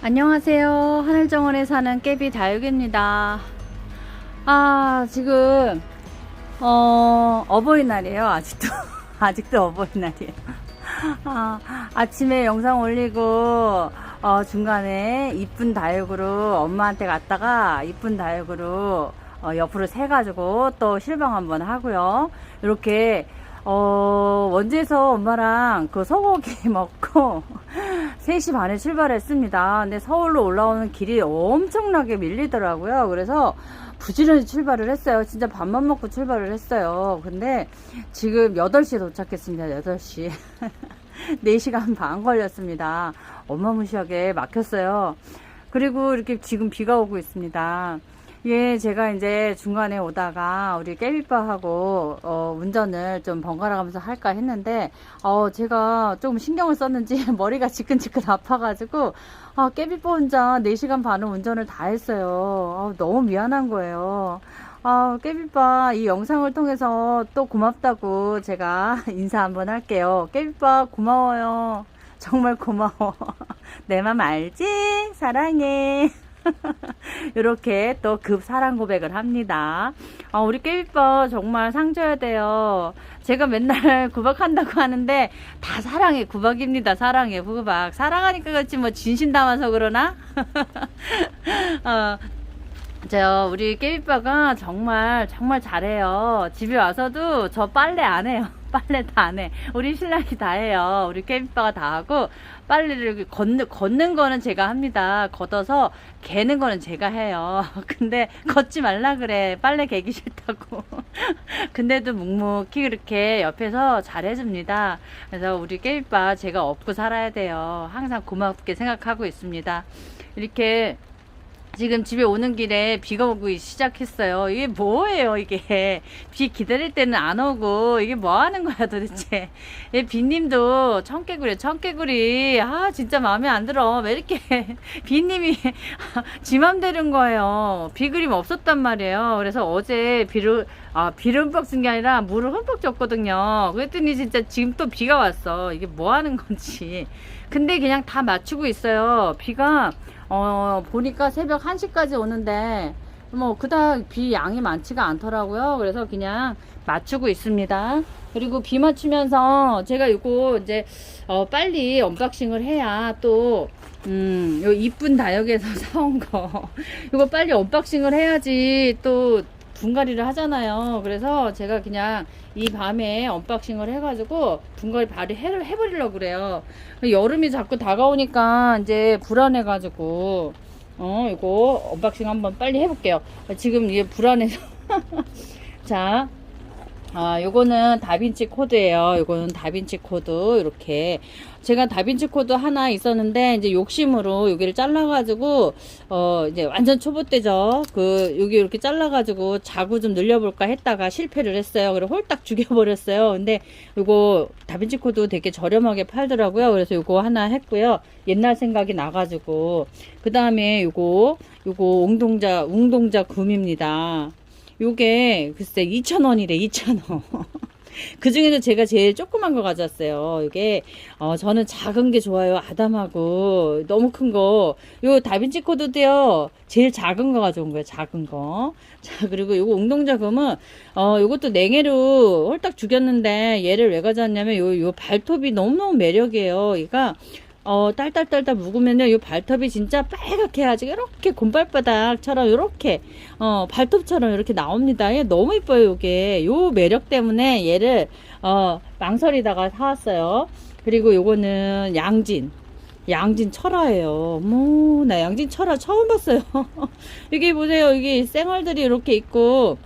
안녕하세요. 하늘정원에 사는 깨비 다육입니다. 아, 지금, 어, 어버이날이에요. 아직도. 아직도 어버이날이에요. 아, 아침에 영상 올리고, 어, 중간에 이쁜 다육으로 엄마한테 갔다가 이쁜 다육으로 어, 옆으로 세가지고 또 실방 한번 하고요. 이렇게, 어, 원주에서 엄마랑 그 소고기 먹고 3시 반에 출발했습니다. 근데 서울로 올라오는 길이 엄청나게 밀리더라고요. 그래서 부지런히 출발을 했어요. 진짜 밥만 먹고 출발을 했어요. 근데 지금 8시에 도착했습니다. 8시. 4시간 반 걸렸습니다. 어마무시하게 막혔어요. 그리고 이렇게 지금 비가 오고 있습니다. 예, 제가 이제 중간에 오다가 우리 깨비빠하고 어, 운전을 좀 번갈아 가면서 할까 했는데 어, 제가 좀 신경을 썼는지 머리가 지끈지끈 아파가지고 아, 깨비빠 혼자 4시간 반을 운전을 다 했어요. 아, 너무 미안한 거예요. 아, 깨비빠 이 영상을 통해서 또 고맙다고 제가 인사 한번 할게요. 깨비빠 고마워요. 정말 고마워. 내 맘 알지? 사랑해. 이렇게 또 급 사랑 고백을 합니다. 아, 우리 깨비빠 정말 상 줘야 돼요. 제가 맨날 구박한다고 하는데 다 사랑해 구박입니다. 사랑해 구박. 사랑하니까 그렇지 뭐 진심 담아서 그러나? 어, 저 우리 깨비빠가 정말 정말 잘해요. 집에 와서도 저 빨래 안 해요. 빨래 다 안 해. 우리 신랑이 다 해요. 우리 깨비빠가 다 하고 빨래를 걷는 걷는 거는 제가 합니다. 걷어서 개는 거는 제가 해요. 근데 걷지 말라 그래. 빨래 개기 싫다고. 근데도 묵묵히 그렇게 옆에서 잘해줍니다. 그래서 우리 깨비빠 제가 업고 살아야 돼요. 항상 고맙게 생각하고 있습니다. 이렇게 지금 집에 오는 길에 비가 오고 시작했어요. 이게 뭐예요, 이게. 비 기다릴 때는 안 오고, 이게 뭐 하는 거야, 도대체. 예, 비님도 청개구리, 청개구리. 아, 진짜 마음에 안 들어. 왜 이렇게 비님이 지 맘대로인 거예요. 비 그림 없었단 말이에요. 그래서 어제 비를, 아, 비를 흠뻑 쓴 게 아니라 물을 흠뻑 줬거든요. 그랬더니 진짜 지금 또 비가 왔어. 이게 뭐 하는 건지. 근데 그냥 다 맞추고 있어요. 비가, 어, 보니까 새벽 1시까지 오는데, 뭐, 그닥 비 양이 많지가 않더라고요. 그래서 그냥 맞추고 있습니다. 그리고 비 맞추면서 제가 이거 이제, 어, 빨리 언박싱을 해야 또, 음, 요 이쁜 다육에서 사온 거. 이거 빨리 언박싱을 해야지 또 분갈이를 하잖아요. 그래서 제가 그냥 이 밤에 언박싱을 해가지고 분갈이 바로 해, 해버리려고 그래요. 여름이 자꾸 다가오니까 이제 불안해가지고 어 이거 언박싱 한번 빨리 해볼게요. 지금 이게 불안해서 자. 아, 요거는 다빈치 코드예요. 요거는 다빈치 코드 이렇게 제가 다빈치 코드 하나 있었는데 이제 욕심으로 여기를 잘라가지고 어 이제 완전 초보 때죠. 그 여기 이렇게 잘라가지고 자구 좀 늘려볼까 했다가 실패를 했어요. 그래서 홀딱 죽여버렸어요. 근데 요거 다빈치 코드 되게 저렴하게 팔더라고요. 그래서 요거 하나 했고요. 옛날 생각이 나가지고 그 다음에 요거 요거 웅동자 웅동자 금입니다. 요게 글쎄 2,000원이래 2,000원. 그 중에서 제가 제일 조그만 거 가져왔어요. 이게 어 저는 작은 게 좋아요. 아담하고. 너무 큰 거. 요 다빈치 코드도요. 제일 작은 거 가져온 거예요 작은 거 자 그리고 요거 웅동자금은 어 요것도 냉해로 홀딱 죽였는데 얘를 왜 가져왔냐면 요 요 발톱이 너무너무 매력이에요. 얘가 어, 딸딸딸딸 묵으면요, 요 발톱이 진짜 빨갛게 아주 이렇게 곰발바닥처럼 이렇게, 어, 발톱처럼 이렇게 나옵니다. 얘 너무 이뻐요, 요게. 요 매력 때문에 얘를, 어, 망설이다가 사왔어요. 그리고 요거는 양진. 양진 철화예요. 어머, 나 양진 철화 처음 봤어요. 이게 보세요. 이게 쌩얼들이 이렇게 있고,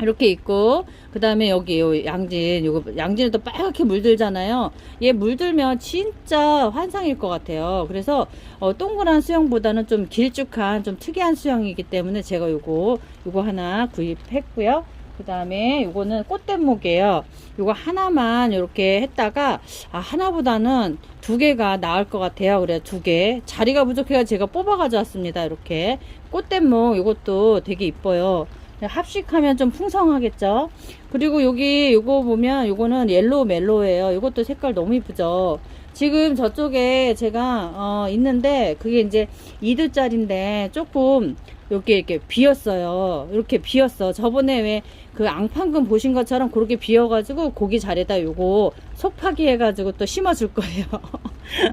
이렇게 있고 그 다음에 여기 요 양진 요거 양진은 또 빨갛게 물들잖아요. 얘 물들면 진짜 환상일 것 같아요. 그래서 어, 동그란 수영보다는 좀 길쭉한 좀 특이한 수영이기 때문에 제가 요거 요거 하나 구입했고요. 그 다음에 요거는 꽃대목이에요. 요거 하나만 이렇게 했다가 아 하나보다는 두 개가 나을 것 같아요. 그래 두 개. 자리가 부족해서 제가 뽑아 가져왔습니다 이렇게. 꽃대목 요것도 되게 이뻐요 합식하면 좀 풍성하겠죠 그리고 여기 요거 보면 요거는 옐로우 멜로우예요 이것도 색깔 너무 이쁘죠 지금 저쪽에 제가 어, 있는데 그게 이제 2두짜리인데 조금 이렇게 이렇게 비었어요. 이렇게 비었어. 저번에 왜 그 앙팡금 보신 것처럼 그렇게 비어 가지고 고기 자리에다 요거 속파기 해 가지고 또 심어 줄 거예요.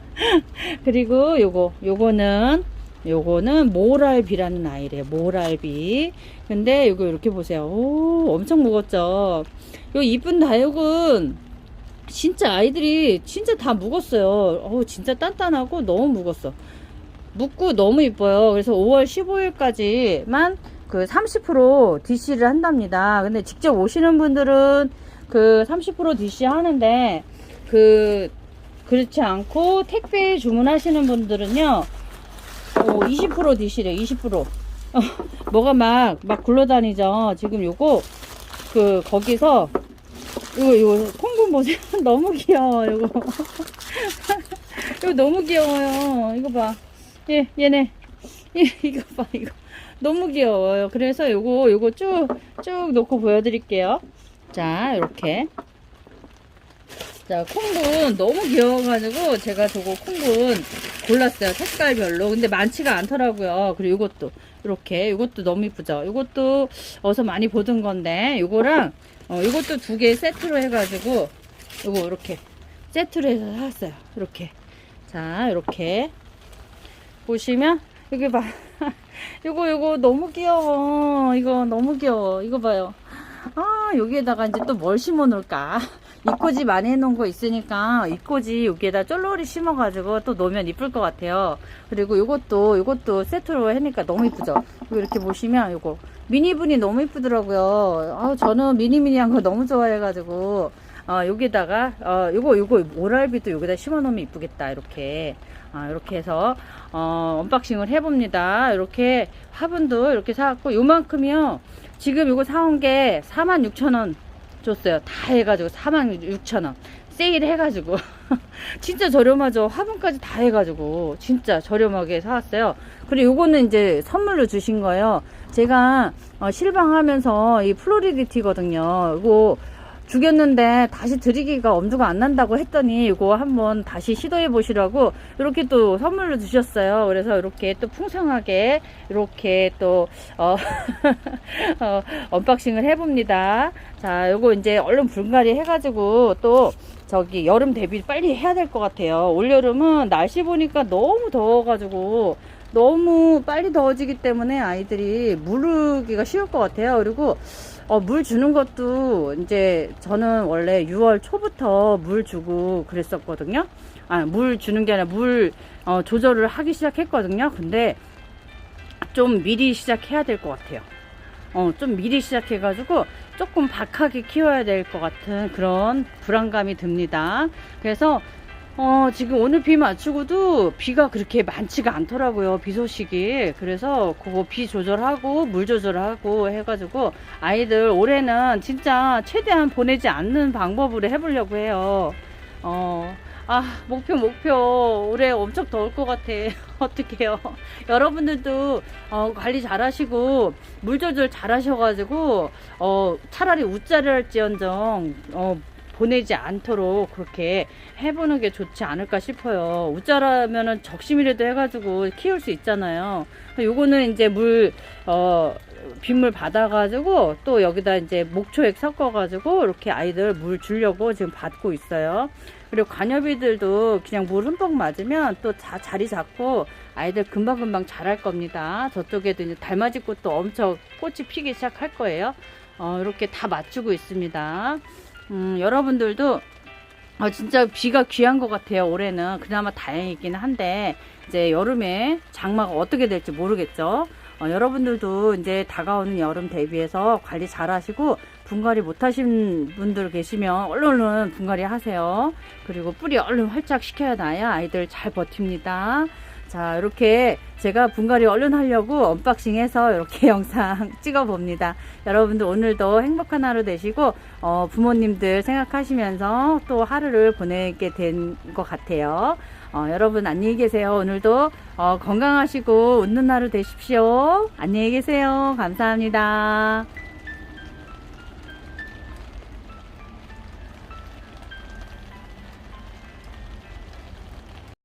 그리고 요거 요거는 요거는 모랄비라는 아이래요. 모랄비. 근데 요거 이렇게 보세요. 오 엄청 무겁죠. 요 이쁜 다육은 진짜 아이들이 진짜 다 묵었어요. 어우, 진짜 단단하고 너무 묵었어. 묵고 너무 이뻐요. 그래서 5월 15일까지만 그 30% DC를 한답니다. 근데 직접 오시는 분들은 그 30% DC 하는데 그 그렇지 않고 택배 주문하시는 분들은요. 어, 20% DC래. 20%. 어, 뭐가 막 막 굴러다니죠. 지금 요거 그 거기서 이거 이거 콩분 보세요. 너무 귀여워 이거. 이거 너무 귀여워요. 이거 봐. 얘 얘네. 얘 이거 봐 이거. 너무 귀여워요. 그래서 요거 요거 쭉쭉 놓고 보여드릴게요. 자 이렇게. 자 콩분 너무 귀여워가지고 제가 저거 콩분 골랐어요. 색깔별로. 근데 많지가 않더라고요. 그리고 이것도 이렇게 이것도 너무 이쁘죠. 이것도 어서 많이 보던 건데 이거랑 어, 이것도 두 개 세트로 해가지고 이거 이렇게 세트로 해서 샀어요. 이렇게 자 이렇게 보시면 여기 봐. 이거 이거 너무 귀여워. 이거 너무 귀여워. 이거 봐요. 아 여기에다가 이제 또 뭘 심어 놓을까? 이꼬지 많이 해놓은 거 있으니까 이꼬지 여기에다 쫄로리 심어가지고 또 놓으면 이쁠 것 같아요. 그리고 이것도 이것도 세트로 해니까 너무 이쁘죠. 이렇게 보시면 이거 미니분이 너무 이쁘더라고요. 아 저는 미니미니한 거 너무 좋아해가지고 어, 여기다가 어, 요거 요거 모랄비도 여기다 심어놓으면 이쁘겠다 이렇게 아, 이렇게 해서 어, 언박싱을 해봅니다. 이렇게 화분도 이렇게 사왔고 요만큼이요. 지금 이거 사온 게 46,000원 줬어요. 다 해가지고 46,000원. 세일 해가지고. 진짜 저렴하죠. 화분까지 다 해가지고. 진짜 저렴하게 사왔어요. 그리고 요거는 이제 선물로 주신 거예요. 제가 어, 실방하면서 이 플로리디티거든요. 이거 죽였는데 다시 드리기가 엄두가 안 난다고 했더니 이거 한번 다시 시도해 보시라고 이렇게 또 선물로 주셨어요. 그래서 이렇게 또 풍성하게 이렇게 또 어, 어, 언박싱을 해봅니다. 자, 요거 이제 얼른 불가리 해가지고 또 저기 여름 대비 빨리 해야 될 것 같아요. 올 여름은 날씨 보니까 너무 더워가지고 너무 빨리 더워지기 때문에 아이들이 무르기가 쉬울 것 같아요. 그리고 어, 물 주는 것도 이제 저는 원래 6월 초부터 물 주고 그랬었거든요. 아, 물 주는 게 아니라 물 어, 조절을 하기 시작했거든요. 근데 좀 미리 시작해야 될 것 같아요. 어, 좀 미리 시작해가지고 조금 박하게 키워야 될 것 같은 그런 불안감이 듭니다. 그래서 어, 지금 오늘 비 맞추고도 비가 그렇게 많지가 않더라고요. 비 소식이. 그래서 그거 비 조절하고 물 조절하고 해가지고 아이들 올해는 진짜 최대한 보내지 않는 방법으로 해보려고 해요. 어, 아, 목표, 목표. 올해 엄청 더울 것 같아. 어떡해요. 여러분들도, 어, 관리 잘 하시고, 물 조절 잘 하셔가지고, 어, 차라리 웃자를 할지언정, 어, 보내지 않도록 그렇게 해보는 게 좋지 않을까 싶어요. 웃자라면은 적심이라도 해가지고 키울 수 있잖아요. 요거는 이제 물, 어, 빗물 받아가지고 또 여기다 이제 목초액 섞어가지고 이렇게 아이들 물 주려고 지금 받고 있어요. 그리고 관여비들도 그냥 물 흠뻑 맞으면 또 자, 자리 잡고 아이들 금방금방 자랄 겁니다. 저쪽에도 이제 달맞이 꽃도 엄청 꽃이 피기 시작할 거예요. 어, 이렇게 다 맞추고 있습니다. 음, 여러분들도 어, 진짜 비가 귀한 것 같아요. 올해는 그나마 다행이긴 한데 이제 여름에 장마가 어떻게 될지 모르겠죠. 어, 여러분들도 이제 다가오는 여름 대비해서 관리 잘 하시고 분갈이 못 하신 분들 계시면 얼른 얼른 분갈이 하세요. 그리고 뿌리 얼른 활짝 시켜야 나야 아이들 잘 버팁니다. 자, 이렇게 제가 분갈이 얼른 하려고 언박싱 해서 이렇게 영상 찍어 봅니다. 여러분들 오늘도 행복한 하루 되시고, 어, 부모님들 생각하시면서 또 하루를 보내게 된 것 같아요. 어, 여러분 안녕히 계세요. 오늘도 어, 건강하시고 웃는 하루 되십시오. 안녕히 계세요. 감사합니다.